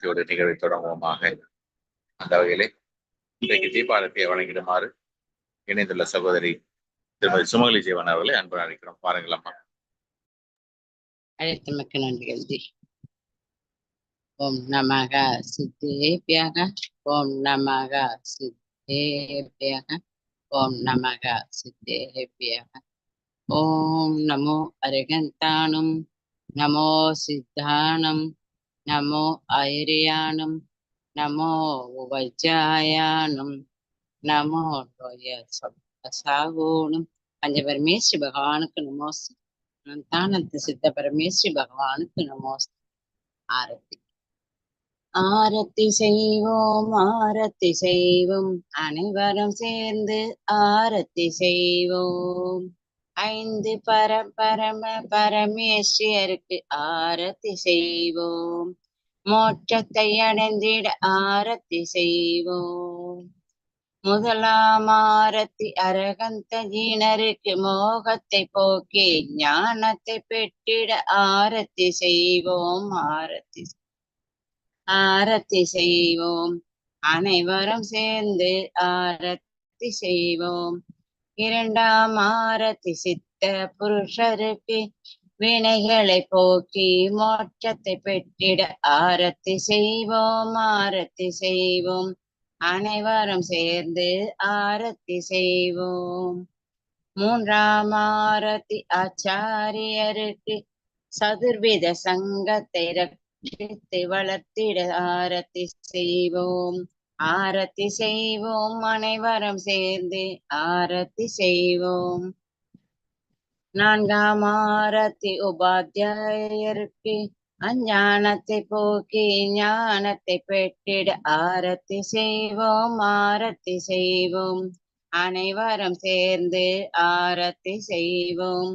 தீபாரத்தியோட நிகழ்வை தொடங்குவோமாக. அந்த வகையிலே இன்றைக்கு தீபாரத்தியை வழங்கிடுமாறு இணைந்துள்ள சகோதரி திருமதி சுமங்கலி ஜீவன் அவர்களை அன்பு அழைக்கிறோம். பாருங்கள் அம்மா. அழைத்தமைக்கு நன்றிகள். ஜி ஓம் நமக சித்தேபியாக ஓம் நமக சித்தேபியாக ஓம் நமக சித்தேபியாக. ஓம் நமோ அருகந்தானம் நமோ சித்தானம் நமோ ஐரியானம் நமோ வஜ்ஜாயானம் நமோ சாகோணும் பஞ்சபரமேஸ்வரி பகவானுக்கு நமோஸ்து தானத்து சித்த பரமேஸ்வரி பகவானுக்கு நமோஸ்து ஆரத்தி ஆரத்தி செய்வோம் ஆரத்தி செய்வோம்। அனைவரும் சேர்ந்து ஆரத்தி செய்வோம்। ஐந்து பர பரம பரமேஸ்வருக்கு ஆரத்தி செய்வோம்। மோட்சத்தை அடைந்திட ஆரத்தி செய்வோம். முதலாம் ஆரத்தி அரகந்த ஜீனருக்கு மோகத்தை போக்கி ஞானத்தை பெற்றிட ஆரத்தி செய்வோம். ஆரத்தி ஆரத்தி செய்வோம். அனைவரும் சேர்ந்து ஆரத்தி செய்வோம். இரண்டாம் ஆரத்தி சித்த புருஷருக்கு வினைகளை போக்கி மோட்சத்தை பெற்றிட ஆரத்தி செய்வோம் ஆரத்தி செய்வோம். அனைவரும் சேர்ந்து ஆரத்தி செய்வோம். மூன்றாம் ஆரத்தி ஆச்சாரியருக்கு சதுர்வித சங்கத்தை ரட்சித்து வளர்த்திட ஆரத்தி செய்வோம். ஆரத்தி செய்வோம் அனைவரும் சேர்ந்து ஆரத்தி செய்வோம். நான்காம் ஆரத்தி உபாத்தியாயருக்கு அஞ்ஞானத்தை போக்கி ஞானத்தை பெற்றிட ஆரத்தி செய்வோம் ஆரத்தி செய்வோம் அனைவரும் சேர்ந்து ஆரத்தி செய்வோம்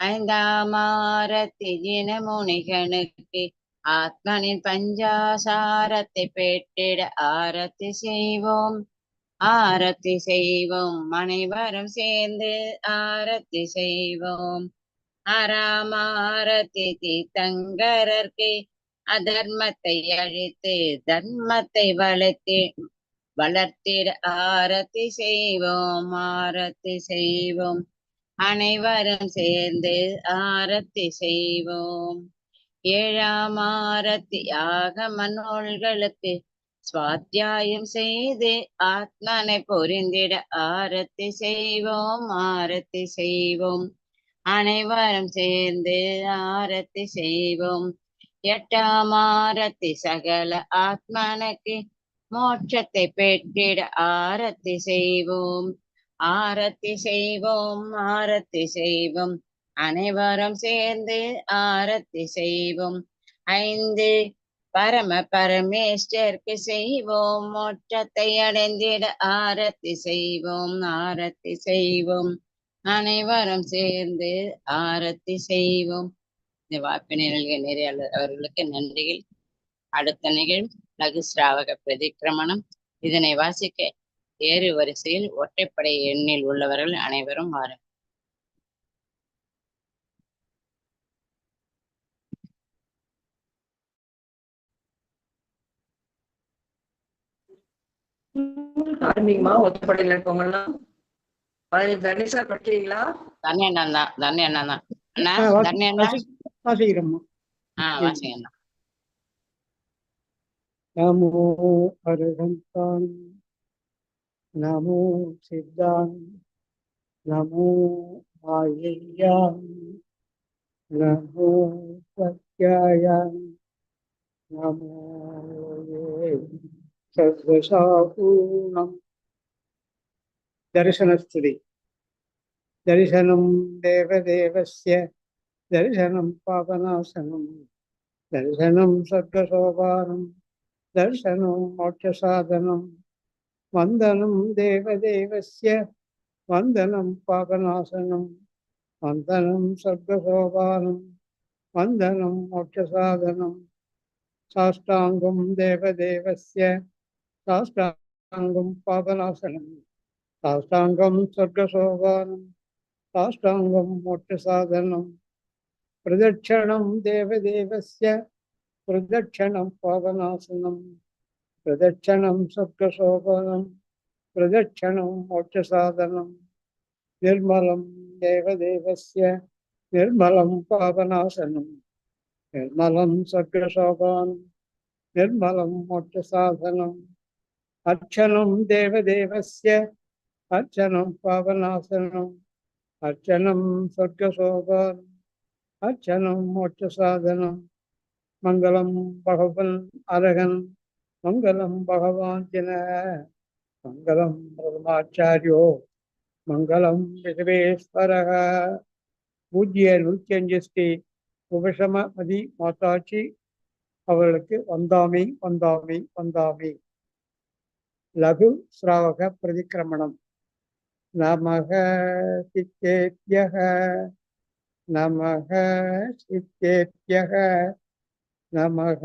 ஐந்தாம் ஆரத்தி ஜினமுனிகனுக்கு ஆத்மனின் பஞ்சாசாரத்தை பெற்றிட ஆரத்தி செய்வோம் ஆரத்தி செய்வோம் அனைவரும் சேர்ந்து ஆரத்தி செய்வோம். ஆறாமாரதி தீர்த்தங்கரர்க்கு அதர்மத்தை அழித்து தர்மத்தை வளர்த்தி வளர்த்திட ஆரத்தி செய்வோம் ஆரத்தி செய்வோம். அனைவரும் சேர்ந்து ஆரத்தி செய்வோம். ஏழாம் ஆரத்தி ஆகம நூல்களுக்கு சுவாத்தியாயம் செய்து ஆத்மனை பொருந்திட ஆரத்தி செய்வோம் ஆரத்தி செய்வோம் அனைவரும் சேர்ந்து ஆரத்தி செய்வோம் எட்டாம் ஆரத்தி சகல ஆத்மனுக்கு மோட்சத்தை பெற்றிட ஆரத்தி செய்வோம் ஆரத்தி செய்வோம் ஆரத்தி செய்வோம் அனைவரும் சேர்ந்து ஆரத்தி செய்வோம் ஐந்து பரம பரமேஸ்வருக்கு செய்வோம். மோட்சத்தை அடைந்திட ஆரத்தி செய்வோம். ஆரத்தி செய்வோம். அனைவரும் சேர்ந்து ஆரத்தி செய்வோம். இந்த வாய்ப்பு நல்கிய நிறைய அவர்களுக்கு நன்றிகள். அடுத்த நிகழ்வு லகு சிராவக பிரதிக்கிரமணம் இதனை வாசிக்க ஏறு வரிசையில் ஒற்றைப்படை எண்ணில் உள்ளவர்கள் அனைவரும் வாருங்கள். ஆரம்பிங்கம்மா ஒத்தப்படையில இருக்கவங்கலாம் தனிஷா படிக்கிறீங்களா? தான் தான் அண்ணா வாசிக்கிறோம்மா. ஆ வாசிங்கண்ணா நமோ அருகந்தான் நமோ சித்தான். நமோ ஆயையான் நமோ சத்யாயான். நமோ சர்வசாபூர்ணம் தரிசனஸ்துதி. தரிசனம் தேவதேவசிய தரிசனம் பாபநாசனம். தரிசனம் சர்க்கசோபானம் தரிசனம் மோட்சசாதனம். வந்தனம் தேவதேவசிய வந்தனம் பாபநாசனம். வந்தனம் சர்க்கசோபானம் வந்தனம் மோட்சசாதனம். சாஷ்டாங்கம் தேவதேவசிய साष्टाङ्गं पापनाशनं साष्टाङ्गं स्वर्गशोभानं साष्टाङ्गं मोक्षसाधनं प्रदक्षिणं देवदेवस्य प्रदक्षिणं पावनासनं प्रदक्षिणं स्वर्गशोभनं प्रदक्षिणं मोक्षसाधनं निर्मलं देवदेवस्य निर्मलं पावनासनं निर्मलं स्वर्गशोभानं निर्मलं मोक्षसाधनम् अर्चनं देवदेवस्य अर्चनं पावनासनम् अर्चनं स्वर्गशोभानम् अर्चनं मोक्षसाधनं मङ्गलं भगवन् अरहन् मङ्गलं भगवान् जिनः मङ्गलं பிரதமாச்சாரியோ மங்களம் விசவேஸ்வரக பூஜ்ய நூற்றி அஞ்சு ஸ்ரீ உபசமதி மாதாச்சி அவர்களுக்கு வந்தாமி வந்தாமி வந்தாமி லகு ஸ்ராவக பிரதிக்கிரமணம். நமக சித்தேத்யக நமக சித்தேத்யக நமக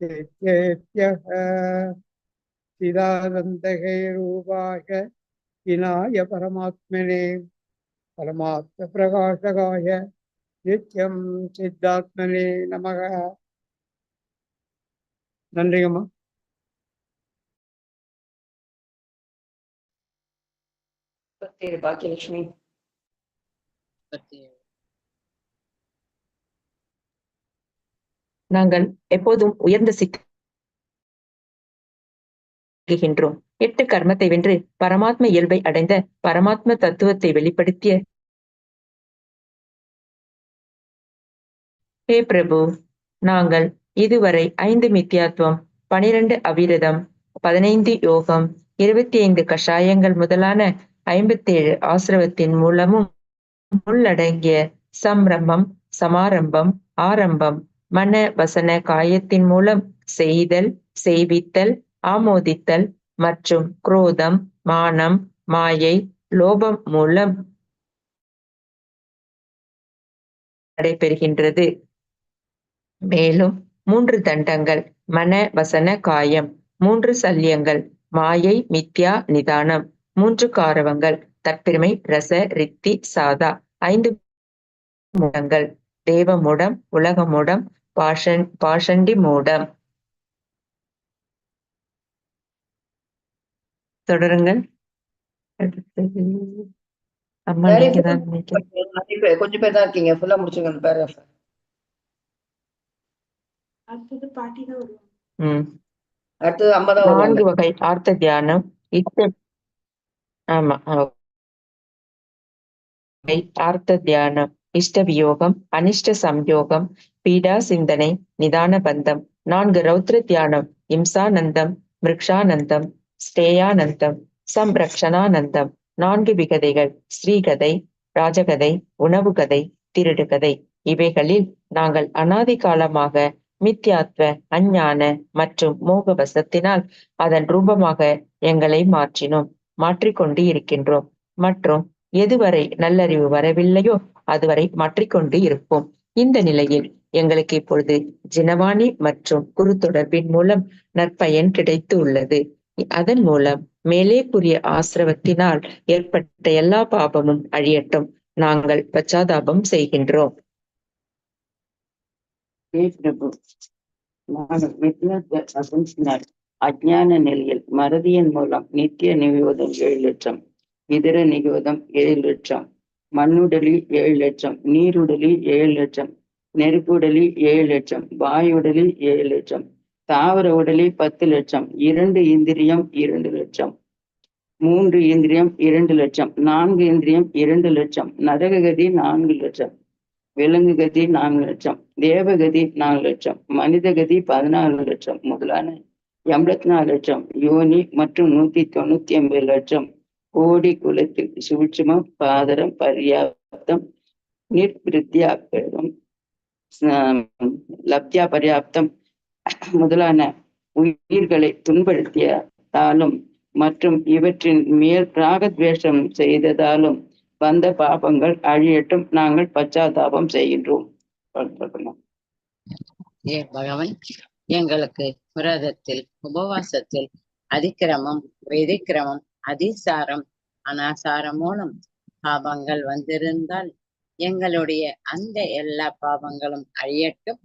சித்தேத்யக. சிதானந்தகை ரூபாக விநாய பரமாத்மனே பரமாத்ம பிரகாசகாய நித்யம் சித்தாத்மனே நமக. நன்றிங்கம்மா. முப்பத்தேழு பாக்கியலட்சுமி. நாங்கள் எப்போதும் உயர்ந்த சிக்குகின்றோம் எட்டு கர்மத்தை வென்று பரமாத்ம இயல்பை அடைந்த பரமாத்ம தத்துவத்தை வெளிப்படுத்திய ஹே பிரபு நாங்கள் இதுவரை ஐந்து மித்தியாத்துவம் பனிரெண்டு அவிரதம் பதினைந்து யோகம் இருபத்தி ஐந்து கஷாயங்கள் முதலான ஐம்பத்தேழு ஆசிரவத்தின் மூலமும் உள்ளடங்கிய சம்ரம்பம் சமாரம்பம் ஆரம்பம் மன வசன காயத்தின் மூலம் செய்தல் செய்வித்தல் ஆமோதித்தல் மற்றும் குரோதம் மானம் மாயை லோபம் மூலம் நடைபெறுகின்றது. மேலும் மூன்று தண்டங்கள் மன வசன காயம் மூன்று சல்யங்கள் மாயை மித்யா நிதானம். மூன்று காரவங்கள் தற்பெருமை ரச ரித்தி சாதா. ஐந்து மூடங்கள் தேவ மூடம் உலக மூடம் பாஷன் பாஷண்டி மூடம். தொடருங்கள். கொஞ்சம் பேர் தான் இருக்கீங்க. ஃபுல்லா முடிச்சுங்க அந்த பேராஃப் அடுத்தது பாட்டி தான் வருவாங்க. ம். அடுத்தது அம்மா தான் நான்கு வகை ஆர்த்த தியானம். இஷ்ட ஆமா ஆர்த்த தியானம் இஷ்ட வியோகம் அனிஷ்ட சம்யோகம் பீடா சிந்தனை நிதான பந்தம் நான்கு ரௌத்ர தியானம் இம்சானந்தம் மிருக்ஷானந்தம் ஸ்ரேயானந்தம் சம்ரக்ஷணானந்தம் நான்கு விகதைகள் ஸ்ரீகதை ராஜகதை உணவு கதை திருடுகதை. இவைகளில் நாங்கள் அனாதி காலமாக மித்யாத்வ அஞ்ஞான மற்றும் மோகவசத்தினால் அதன் ரூபமாக எங்களை மாற்றினோம். மாற்றிக்கொண்டு இருக்கின்றோம். மற்றும் எதுவரை நல்லறிவு வரவில்லையோ அதுவரை மாற்றிக்கொண்டு இருப்போம். இந்த நிலையில் எங்களுக்கு இப்பொழுது ஜினவாணி மற்றும் குரு தொடர்பின் மூலம் நற்பயன் கிடைத்து உள்ளது. அதன் மூலம் மேலே கூறிய ஆசிரவத்தினால் ஏற்பட்ட எல்லா பாபமும் அழியட்டும். நாங்கள் பச்சாதாபம் செய்கின்றோம். பிரபு நாங்கள் அஜ்ஞான நிலையில் மறதியின் மூலம் நித்திய நிகழ்வதும் ஏழு லட்சம் இதர நிகழ்வதும் ஏழு லட்சம் மண்ணுடலி ஏழு லட்சம் நீருடலி ஏழு லட்சம் நெருப்புடலி ஏழு லட்சம் வாயுடலி ஏழு லட்சம் தாவர உடலி பத்து லட்சம் இரண்டு இந்திரியம் இரண்டு லட்சம் மூன்று இந்திரியம் இரண்டு லட்சம் நான்கு இந்திரியம் இரண்டு லட்சம் நரககதி நான்கு லட்சம் விலங்கு கதி நான்கு லட்சம் தேவகதி நாலு லட்சம் மனித கதி பதினாலு லட்சம் முதலான எண்பத்தி நாலு லட்சம் யோனி மற்றும் நூத்தி தொண்ணூத்தி ஒன்பது லட்சம். கோடி குலத்தில் சூட்சமம் பாதரம் பர்யாப்தம் நிர்பிருத்தியாபேதம் லப்தியா பர்யாப்தம் முதலான உயிர்களை துன்படுத்தியதாலும் மற்றும் இவற்றின் மேல் ராகத்வேஷம் செய்ததாலும் வந்த பாபங்கள் அழியட்டும். நாங்கள் பச்சாதாபம் செய்கின்றோம். ஏ பகவன். எங்களுக்கு விரதத்தில் உபவாசத்தில் அதிக்கிரமம் வெதிக்கிரமம் அதிசாரம் அனாசாரம் மூலம் பாபங்கள் வந்திருந்தால் எங்களுடைய அந்த எல்லா பாவங்களும் அழியட்டும்.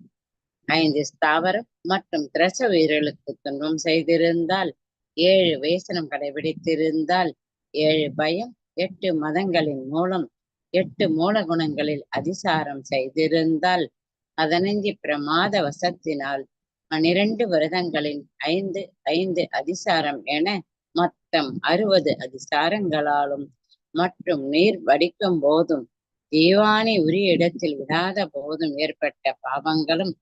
ஐந்து ஸ்தாவரம் மற்றும் திரச உயிர்களுக்கு துன்பம் செய்திருந்தால் ஏழு வேசனம் கடைபிடித்திருந்தால் ஏழு பயம் எட்டு மதங்களின் மூலம் எட்டு மூல குணங்களில் அதிசாரம் செய்திருந்தால் பதினைஞ்சு பிரமாத வசத்தினால் பனிரெண்டு விரதங்களின் ஐந்து ஐந்து அதிசாரம் என மொத்தம் அறுபது அதிசாரங்களாலும் மற்றும் நீர் வடிக்கும் போதும் தீவானி உரிய இடத்தில் விடாத போதும் ஏற்பட்ட பாவங்களும்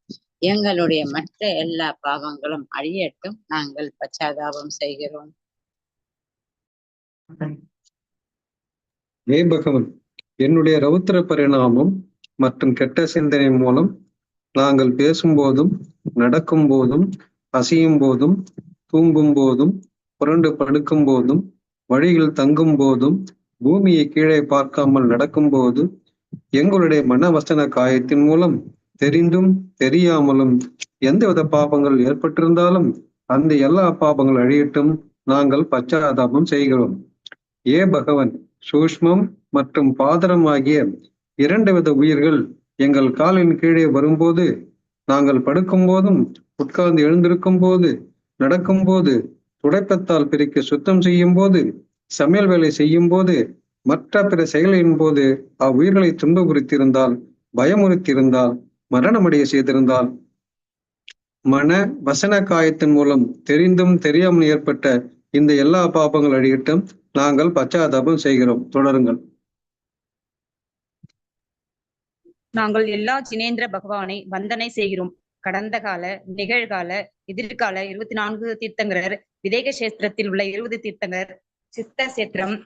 எங்களுடைய மற்ற எல்லா பாவங்களும் அழியட்டும் நாங்கள் பச்சாதாபம் செய்கிறோம். ஏ பகவன்? என்னுடைய ரவுத்திர பரிணாமம் மற்றும் கெட்ட சிந்தனை மூலம் நாங்கள் பேசும்போதும் நடக்கும் போதும் அசையும் போதும் தூங்கும் போதும் புரண்டு படுக்கும் போதும் வழியில் தங்கும் போதும் பூமியை கீழே பார்க்காமல் நடக்கும் போது எங்களுடைய மனவசன காயத்தின் மூலம் தெரிந்தும் தெரியாமலும் எந்தவித பாபங்கள் ஏற்பட்டிருந்தாலும் அந்த எல்லா பாபங்கள் அழியட்டும் நாங்கள் பச்சாதாபம் செய்கிறோம். ஏ பகவன் சூஷ்மம் மற்றும் பாதரம் ஆகிய இரண்டு வித உயிர்கள் எங்கள் காலின் கீழே வரும்போது நாங்கள் படுக்கும் போதும் உட்கார்ந்து எழுந்திருக்கும் போது நடக்கும் போது துடைப்பத்தால் பிரிக்க சுத்தம் செய்யும் போது சமையல் வேலை செய்யும் போது மற்ற பிற செயலின் போது அவ்வுயிர்களை துன்புறுத்தியிருந்தால் பயமுறுத்தியிருந்தால் மரணமடைய செய்திருந்தால் மன வசன காயத்தின் மூலம் தெரிந்தும் தெரியாமல் ஏற்பட்ட இந்த எல்லா பாபங்கள் அழியட்டும். நாங்கள் பச்சாதாபம் செய்கிறோம். தொடருங்கள். நாங்கள் எல்லா ஜினேந்திர பகவானை வந்தனை செய்கிறோம். கடந்த கால நிகழ்கால எதிர்கால இருபத்தி நான்கு தீர்த்தங்கரர் விதேக சேத்திரத்தில் உள்ள இருபது தீர்த்தங்கரர் சித்த சேத்திரம்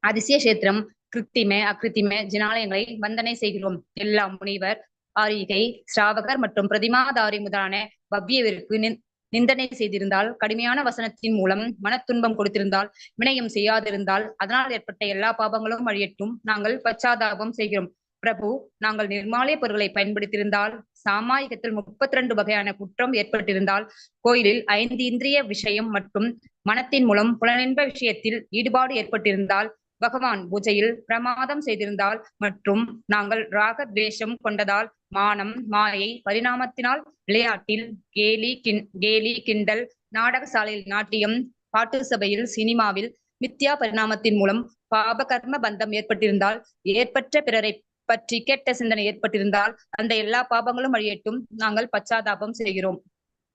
அதிசய சேத்திரம் கிருத்திம அகிருத்திமே ஜினாலயங்களை வந்தனை செய்கிறோம். எல்லா முனிவர் ஆரிகை ஸ்ராவகர் மற்றும் பிரதிமாதாரி முதலான பவ்யவிற்கு நிந்- நிந்தனை செய்திருந்தால் கடுமையான வசனத்தின் மூலம் மன துன்பம் கொடுத்திருந்தால் வினயம் செய்யாதிருந்தால் அதனால் ஏற்பட்ட எல்லா பாபங்களும் அழியட்டும். நாங்கள் பச்சாதாபம் செய்கிறோம். பிரபு நாங்கள் நிர்மாலய பொருட்களை பயன்படுத்தியிருந்தால் சாமாயிகத்தில் முப்பத்தி ரெண்டு வகையான குற்றம் ஏற்பட்டிருந்தால் கோயிலில் ஐந்து இந்திரிய விஷயம் மற்றும் மனத்தின் மூலம் புலனின்ப விஷயத்தில் ஈடுபாடு ஏற்பட்டிருந்தால் பகவான் பூஜையில் பிரமாதம் செய்திருந்தால் மற்றும் நாங்கள் ராக துவேஷம் கொண்டதால் மானம் மாயை பரிணாமத்தினால் விளையாட்டில் கேலி கிண் கேலி கிண்டல் நாடகசாலையில் நாட்டியம் பாட்டு சபையில் சினிமாவில் மித்யா பரிணாமத்தின் மூலம் பாபகர்ம பந்தம் ஏற்பட்டிருந்தால் ஏற்பட்ட பிறரை பற்றி கெட்ட சிந்தனை ஏற்பட்டிருந்தால் அந்த எல்லா பாபங்களும் அழியட்டும். நாங்கள் பச்சாதாபம் செய்கிறோம்.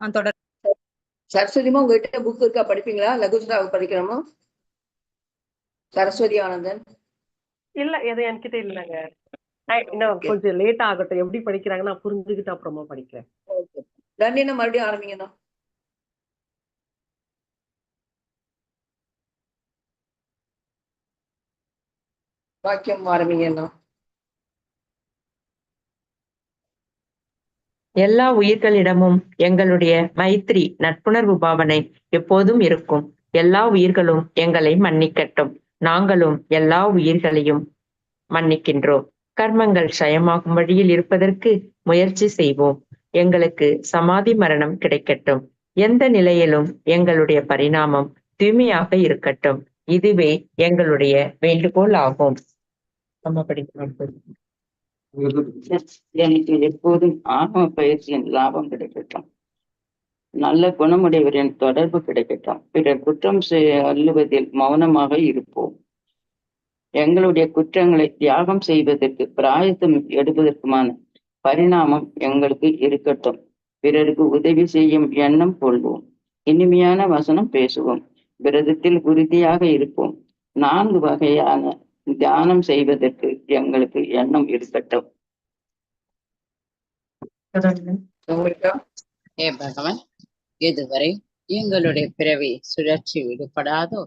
நான் தொடர் சரஸ்வதிமா உங்ககிட்ட புக் இருக்கா? படிப்பீங்களா? லகுஸ்ராவை படிக்கிறோமா சரஸ்வதி ஆனந்தன். இல்ல எது என்கிட்ட இல்லைங்க. இன்னும் கொஞ்சம் லேட் ஆகட்டும். எப்படி படிக்கிறாங்க நான் புரிஞ்சுக்கிட்டு அப்புறமா படிக்கிறேன். தண்டினா மறுபடியும் ஆரம்பிங்கண்ணா? வாக்கியம் ஆரம்பிங்கண்ணா. எல்லா உயிர்களிடமும் எங்களுடைய மைத்ரி நட்புணர்வு பாவனை எப்போதும் இருக்கும். எல்லா உயிர்களும் எங்களை மன்னிக்கட்டும். நாங்களும் எல்லா உயிர்களையும் மன்னிக்கின்றோம். கர்மங்கள் சயமாகும் வழியில் இருப்பதற்கு முயற்சி செய்வோம். எங்களுக்கு சமாதி மரணம் கிடைக்கட்டும். எந்த நிலையிலும் எங்களுடைய பரிணாமம் தூய்மையாக இருக்கட்டும். இதுவே எங்களுடைய வேண்டுகோள் ஆகும். நம்ம படிக்கிறோம் எனக்கு எப்போதும் ஆன்ம பயிற்சியின் லாபம் கிடைக்கட்டும். நல்ல குணமுடையவரின் தொடர்பு கிடைக்கட்டும். பிறர் குற்றம் சொல்லுவதில் மௌனமாக இருப்போம். எங்களுடைய குற்றங்களை தியாகம் செய்வதற்கு பிராயத்தம் எடுப்பதற்குமான பரிணாமம் எங்களுக்கு இருக்கட்டும். பிறருக்கு உதவி செய்யும் எண்ணம் கொள்வோம். இனிமையான வசனம் பேசுவோம். விரதத்தில் உறுதியாக இருப்போம். நான்கு வகையான தியானம் செய்வதற்கு எங்களுக்கு எண்ணம் இருக்கட்டும். ஏ பகவான் இதுவரை எங்களுடைய பிறவி சுழற்சி விடுபடாதோ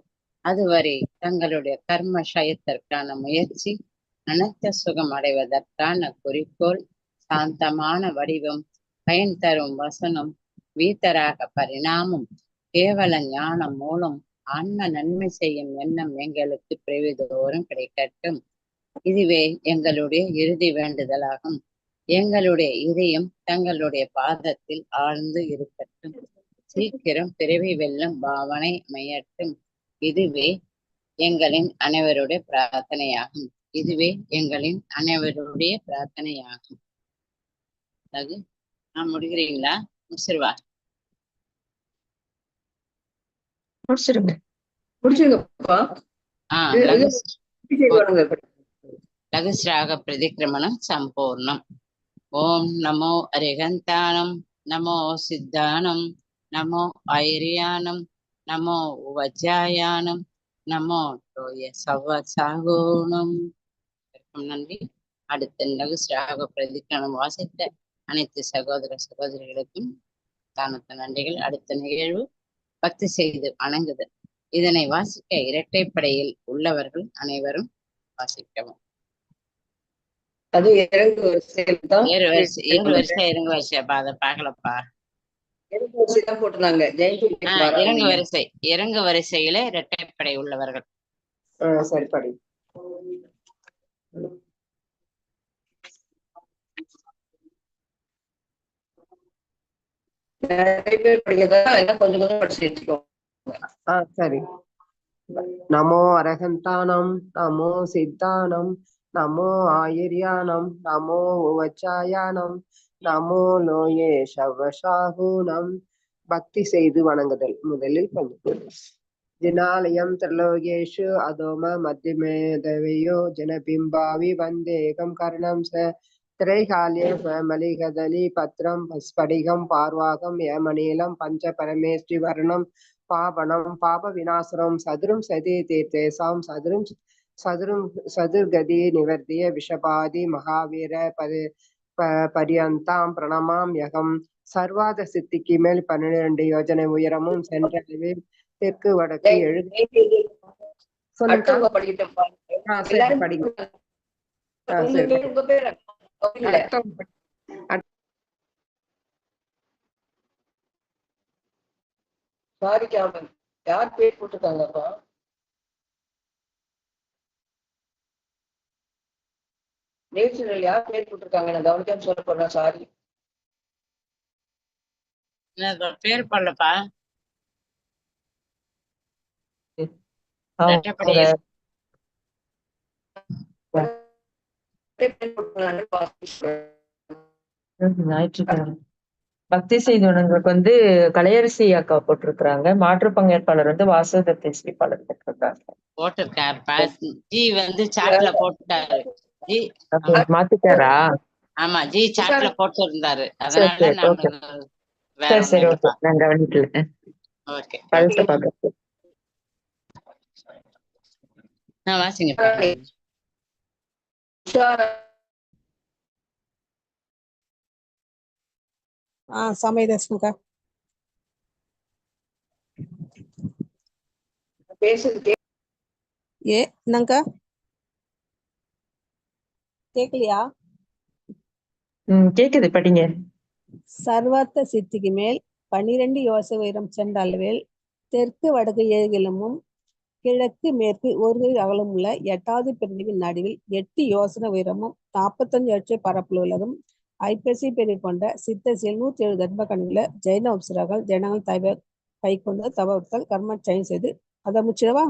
அதுவரை தங்களுடைய கர்ம ஷயத்திற்கான முயற்சி அனைத்த சுகம் அடைவதற்கான குறிக்கோள் சாந்தமான வடிவம் பயன் தரும் வசனம் வீத்தராக பரிணாமம் கேவல ஞானம் மூலம் ஆன்ம நன்மை செய்யும் எண்ணம் எங்களுக்கு பிரிவிதோறும் கிடைக்கட்டும். இதுவே எங்களுடைய இறுதி வேண்டுதலாகும். எங்களுடைய இதயம் தங்களுடைய பாதத்தில் ஆழ்ந்து இருக்கட்டும். சீக்கிரம் பிறவி வெல்லும் பாவனை மையட்டும் இதுவே எங்களின் அனைவருடைய பிரார்த்தனையாகும். இதுவே எங்களின் அனைவருடைய பிரார்த்தனையாகும். அது முடிகிறீங்களா முசிர்வா முடிச்சிருங்க. முடிச்சிருங்கப்பா. லகுஸ்ராக பிரதிக்கிரமணம் சம்பூர்ணம். ஓம் நமோ அரிகந்தானம் நமோ சித்தானம் நமோ ஐரியானம் நமோ வஜாயானம் நமோ டோய சவ சாகோணம். நன்றி. அடுத்த லகுஸ்ராக பிரதிக்கிரமணம் வாசித்த அனைத்து சகோதர சகோதரிகளுக்கும் தானத்த நன்றிகள். அடுத்த நிகழ்வு பக்தி செய்து வணங்குதல் இதனை வாசிக்க இரட்டைப்படையில் உள்ளவர்கள் அனைவரும் வாசிக்கவும். அது இறங்கு வரிசை இறங்கு வரிசைப்பா அதை பார்க்கலப்பா. இறங்கு வரிசை இறங்கு வரிசை. இறங்கு வரிசையில இரட்டைப்படை உள்ளவர்கள். ஆ, சரி படி நிறைய பேர் படிக்கிறதா எல்லாம் கொஞ்சம் கொஞ்சம் படிச்சு வச்சுக்கோ சரி. நமோ அரகந்தானம் நமோ சித்தானம் நமோ ஆயிர்யானம் நமோ உவச்சாயானம் நமோ லோயே சவசாகுணம். பக்தி செய்து வணங்குதல். முதலில் பங்கு ஜினாலயம் திரலோகேஷு அதோம மத்தியமேதவையோ ஜனபிம்பாவி வந்தேகம் கர்ணம் ச திரைகாலிய மலிகதலி பத்ரம் ஸ்படிகம் பார்வாகம் ஏமநீலம் பஞ்ச பரமேஸ்வரி வர்ணம் பாபனம் பாப விநாசனம் சதுரும் சதி தீர்த்தேசாம் சதுரும் சதுரும் சதுர்கதி நிவர்த்திய விஷபாதி மகாவீர பரி பரியந்தாம் பிரணமாம் யகம் சர்வாத சித்திக்கு மேல் பன்னிரண்டு யோஜனை உயரமும் சென்ற தெற்கு வடக்கு எழுது சொல்லுங்க. படிக்கட்டும் சரி, கேமன் யார் பேர் போட்டிருக்காங்கப்பா? நேச்சுரல் யார் பேர் போட்டிருக்காங்க நான் கவனிக்காம சொல்ல போறேன். சாரி பேர் பண்ணலப்பா பக்தி செய்து வணங்குறதுக்கு வந்து கலையரசி அக்கா போட்டிருக்கிறாங்க. மாற்று பங்கேற்பாளர் வந்து வாசுதத்தை ஸ்ரீபாலர் போட்டிருக்காங்க. போட்டிருக்காருப்பா ஜி வந்து சாட்ல போட்டுட்டாரு. ஜி அப்ப மாத்திட்டாரா? ஆமா ஜி சாட்ல போட்டிருந்தாரு. சரி, அதனால சரி, ஓகே. நான் கவனிக்கல. ஓகே. நான் வாசிங்க கே- ஏ என்னங்கா? கேக்கலையா? ம் கேக்குது படிங்க. சர்வார்த்த சித்திக்கு மேல் பன்னிரண்டு யோச உயரம் சென்ற அளவில் தெற்கு வடக்கு ஏழுகிழமும் கிழக்கு மேற்கு ஒரு அகலம் உள்ள எட்டாவது பிரிவின் நடுவில் எட்டு யோசனை உயரமும் நாற்பத்தஞ்சு லட்சம் பரப்பில் உள்ளதும் ஐப்பசி பிரிவு கொண்ட சித்தசில் நூத்தி ஏழு தர்ம கணக்குல ஜெயின உப்சராக்கள் ஜனங்கள் தவ கை கொண்டு தவத்தால் கர்ம செயல் செய்து அதை முடிச்சிடவா?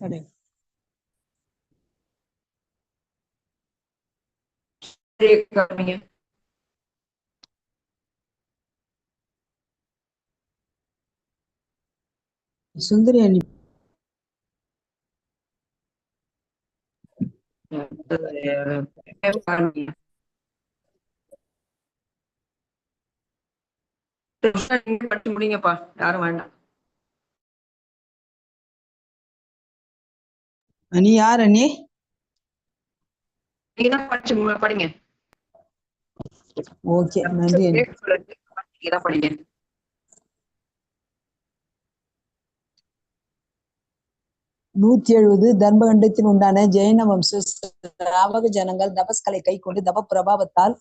கடை சுந்தரி அணி நீங்க படிச்சு முடிங்கப்பா. யாரும் வேண்டாம். அணி யார் தான் படிச்சு படிங்க. ஓகே நன்றி படிங்க. நூத்தி எழுபது தர்மகண்டத்தில் உண்டான ஜெயின வம்ச ராவக ஜனங்கள் தபஸ்களை கை கொண்டு தப பிரபாவத்தால்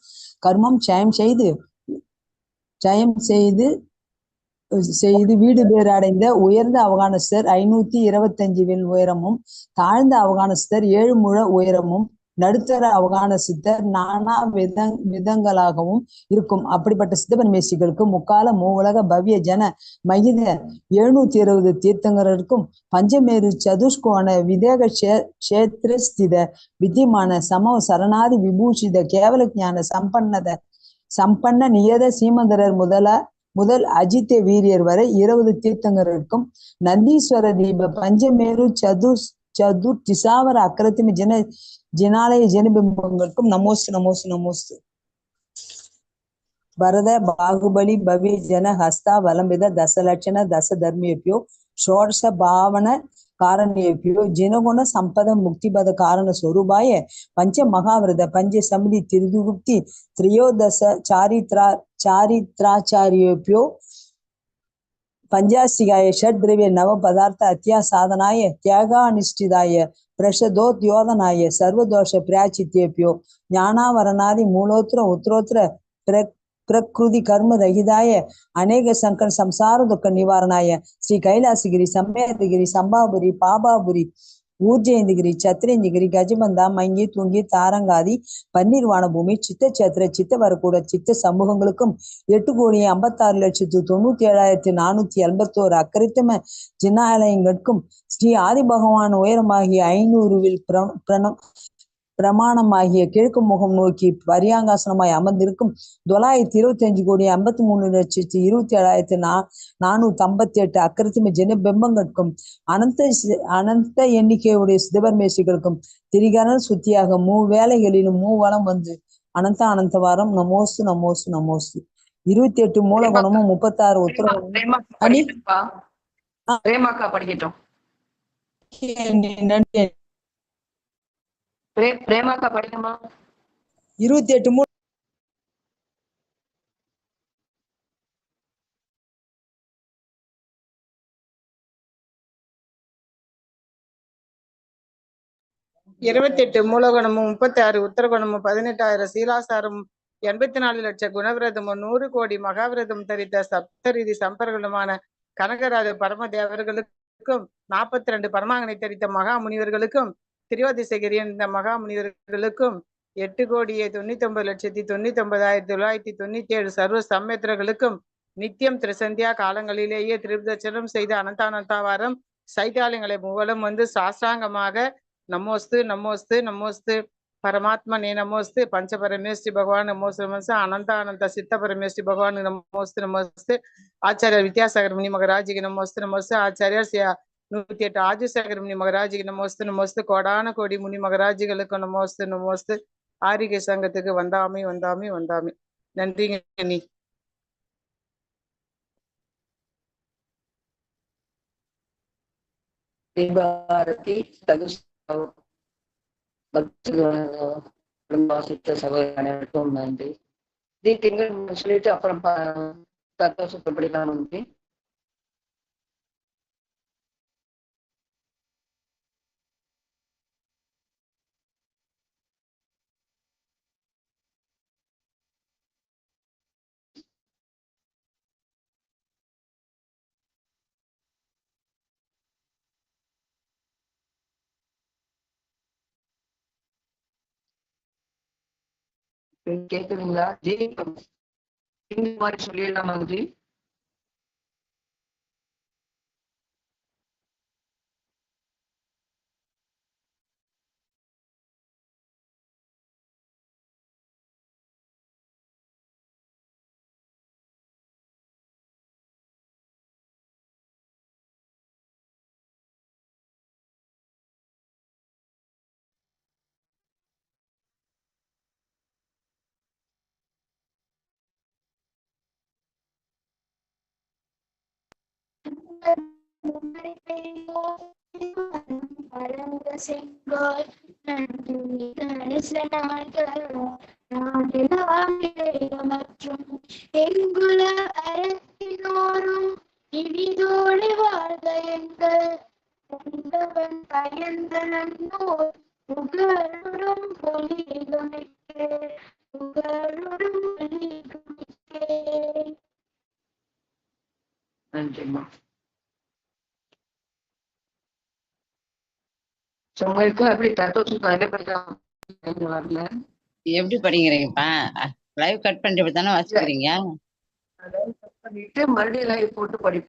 கர்மம் ஜெயம் செய்து ஜெயம் செய்து செய்து வீடு பேர் அடைந்த உயர்ந்த ஆப்கானிஸ்தர் ஐநூத்தி இருபத்தஞ்சு வில் உயரமும் தாழ்ந்த ஆப்கானிஸ்தர் ஏழு முழ உயரமும் நடுத்தர அவகான சித்தர் நானா விதங் விதங்களாகவும் இருக்கும். அப்படிப்பட்ட சித்தபெருமேசிகளுக்கு முக்கால மூவுலக பவ்ய ஜன மகித எழுநூத்தி இருபது தீர்த்தங்கரருக்கும் பஞ்சமேரு சதுஷ்கோண விதேக கஷேத்திரஸ்தித வித்தியமான சமவ சரணாதி விபூஷித கேவல ஞான சம்பன்னத சம்பன்ன நியத சீமந்தரர் முதல முதல் அஜித்த வீரியர் வரை இருபது தீர்த்தங்கருக்கும் நந்தீஸ்வர தீப பஞ்சமேரு சதுஷ் சதுர் திசாவர அக்கிரத்திம ஜன ஜனாலய ஜனபிம்பங்களுக்கும் நமோஸ்து நமோஸ்து நமோஸ்து. பரத பாகுபலி பவி ஜன ஹஸ்தா வலம்பித தசலட்சண தச தர்மியப்பியோ ஷோடச பாவன காரணியப்பியோ ஜனகுண சம்பத முக்திபத காரண ஸ்வரூபாய பஞ்ச மகாவிரத பஞ்ச சமிதி திருதுகுப்தி திரியோதச சாரித்ரா சாரித்ராச்சாரியோப்பியோ பஞ்சாஸ்திகாய ஷட் திரவிய நவ பதார்த்த அத்தியா சாதனாய தியாகானிஷ்டிதாய பிரஷதோத்யோதனாய சர்வதோஷ பிராச்சித்யேபியோ ஞானாவரணாதி மூலோத்திர உத்தரோத்திர பிர பிரகிருதி கர்ம ரகிதாய அநேக சங்கர் சம்சார துக்க நிவாரணாய ஸ்ரீ கைலாசகிரி சம்மேதகிரி சம்பாபுரி பாபாபுரி ஊர்ஜயந்திகிரி சத்ரேந்திகிரி கஜபந்தா மங்கி தூங்கி தாரங்காதி பன்னீர்வான பூமி சித்த சேத்திர சித்த வரக்கூட சித்த சமூகங்களுக்கும் எட்டு கோடி ஐம்பத்தாறு லட்சத்து தொண்ணூத்தி ஏழாயிரத்தி நானூத்தி எண்பத்தோரு அக்கரித்தம ஜின்னாலயங்களுக்கும் ஸ்ரீ ஆதி பகவான் உயரமாகிய ஐநூறுவில் பிர பிரணம் பிரமாணமாகிய கிழக்கு முகம் நோக்கி பரியாங்காசனமாய் அமர்ந்திருக்கும் தொள்ளாயிரத்தி இருபத்தி அஞ்சு கோடி ஐம்பத்தி மூணு லட்சத்தி இருபத்தி ஏழாயிரத்தி நா நானூத்தி ஐம்பத்தி எட்டு அக்கரத்தும ஜன பிம்பங்களுக்கும் அனந்த அனந்த எண்ணிக்கையுடைய சிதபரமேசிகளுக்கும் திரிகரன் சுத்தியாக மூ வேலைகளிலும் மூவலம் வந்து அனந்த அனந்த வாரம் நமோஸ்து நமோஸ்து நமோஸ்து. இருபத்தி எட்டு மூலகுணமும் முப்பத்தாறு படிக்கட்டும். நன்றி. பிரேமாக்கா படிக்கமா இருபத்தி எட்டு மூணு இருபத்தி எட்டு மூலகுணமும் முப்பத்தி ஆறு உத்தரகுணமும் பதினெட்டாயிரம் சீலாசாரமும் எண்பத்தி நாலு லட்சம் குணவிரதமும் நூறு கோடி மகாவிரதம் தரித்த சப்தரிதி சம்பர்களுமான கனகராஜ பரமதேவர்களுக்கும் நாற்பத்தி ரெண்டு பரமாங்கனை தரித்த மகா முனிவர்களுக்கும் திரியோதிசகிரி இந்த மகா முனிவர்களுக்கும் எட்டு கோடியே தொண்ணூத்தி ஒன்பது லட்சத்தி தொண்ணூத்தி ஒன்பதாயிரத்தி தொள்ளாயிரத்தி தொண்ணூத்தி ஏழு சர்வ சம்மேத்திரர்களுக்கும் நித்தியம் திருசந்தியா காலங்களிலேயே திருப்தர்சனம் செய்த அனந்தானந்தாவாரம் சைத்தாலயங்களை மூவலும் வந்து சாஸ்தாங்கமாக நமோஸ்து நமோஸ்து நமோஸ்து பரமாத்மனே நமோஸ்து பஞ்ச பரமேஸ்வரி பகவான் நமோஸ்து நமஸ்து அனந்த அனந்த சித்த பரமேஸ்வரி பகவான் நமோஸ்து நமோஸ்து ஆச்சாரியர் வித்யாசாகர் முனி மகராஜிக்கு நமோஸ்து நமோஸ்து ஆச்சாரியார் சியா நூத்தி எட்டு ஆதிசாகர் முனி மகராஜிக்கு நமோஸ்து நமோஸ்து. கோடான கோடி முனி மகராஜிகளுக்கு நமோஸ்து நமோஸ்து. ஆரிகை சங்கத்துக்கு வந்தாமி வந்தாமி வந்தாமி. நன்றிங்க நீ தீபாரதி தகு பக்தி வாசித்த சகோதரர் அனைவருக்கும் நன்றி. தி திங்கள் சொல்லிட்டு அப்புறம் தத்துவத்தை படிக்கலாம் கேக்குதுங்களா? ஜி இந்த மாதிரி சொல்லிடலாமா ஜி மற்றும் எங்குல அரசினோரும் இவிதோடு வாழ்ந்த எங்கள் உண்டவன் பயந்த நன்னோர் புகழுடன் பொலிகமிக்கே புகழுடன் பொலிகமிக்கே நன்றிம்மா. உங்களுக்கு படிக்கலாம் வரல. எப்படி படிக்கிறீங்கப்பா? லைவ் கட் பண்ணிட்டு தானே வாசிக்கிறீங்க? பண்ணிட்டு மறுபடியும் லைவ் போட்டு படி